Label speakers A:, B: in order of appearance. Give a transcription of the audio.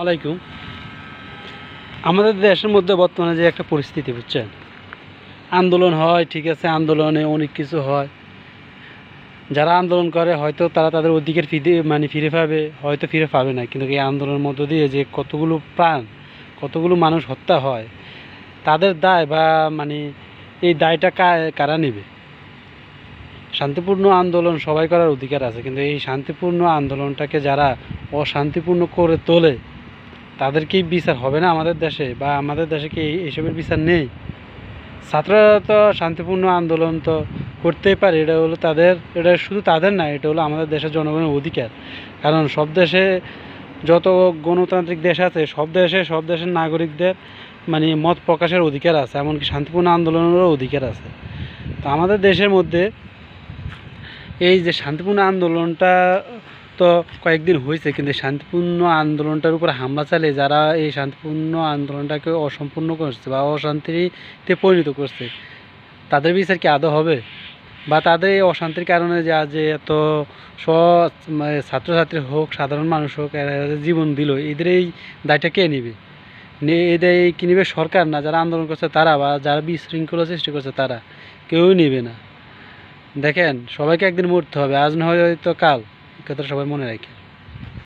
A: আলাইকুম। আমাদের দেশের মধ্যে বর্তমানে যে একটা পরিস্থিতি, বুঝছেন? আন্দোলন হয়, ঠিক আছে, আন্দোলনে অনেক কিছু হয়। যারা আন্দোলন করে, হয়তো তারা তাদের অধিকার ফিরে মানে ফিরে পাবে, হয়তো ফিরে পাবে না। কিন্তু এই আন্দোলনের মধ্য দিয়ে যে কতগুলো প্রাণ, কতগুলো মানুষ হত্যা হয়, তাদের দায় বা মানে এই দায়টা কারা নেবে? শান্তিপূর্ণ আন্দোলন সবাই করার অধিকার আছে। কিন্তু এই শান্তিপূর্ণ আন্দোলনটাকে যারা অশান্তিপূর্ণ করে তোলে তাদের কি বিচার হবে না আমাদের দেশে? বা আমাদের দেশে কি এই- এইসবের বিচার নেই? ছাত্ররা তো শান্তিপূর্ণ আন্দোলন তো করতেই পারে, এটা হলো তাদের, এটা শুধু তাদের না, এটা হলো আমাদের দেশের জনগণের অধিকার। কারণ সব দেশে যত গণতান্ত্রিক দেশ আছে, সব দেশে, সব দেশের নাগরিকদের মানে মত প্রকাশের অধিকার আছে, এমনকি শান্তিপূর্ণ আন্দোলনেরও অধিকার আছে। তো আমাদের দেশের মধ্যে এই যে শান্তিপূর্ণ আন্দোলনটা তো কয়েকদিন হয়েছে, কিন্তু শান্তিপূর্ণ আন্দোলনটার উপর হামলা চালিয়ে যারা এই শান্তিপূর্ণ আন্দোলনটাকে অসম্পূর্ণ করছে বা অশান্তিতে পরিণত করছে, তাদের বিচার কি আদৌ হবে? বা তাদের এই অশান্তির কারণে যে যে এত স মানে ছাত্রছাত্রী হোক, সাধারণ মানুষ হোক জীবন দিল, এদের এই দায়টা কে নেবে? এদের এই কি নেবে সরকার না যারা আন্দোলন করছে তারা বা যারা বিশৃঙ্খলা সৃষ্টি করছে তারা? কেউই নেবে না। দেখেন, সবাইকে একদিন মরতে হবে, আজ না হয় হয়তো কাল। এই সবাই মনে রাখে।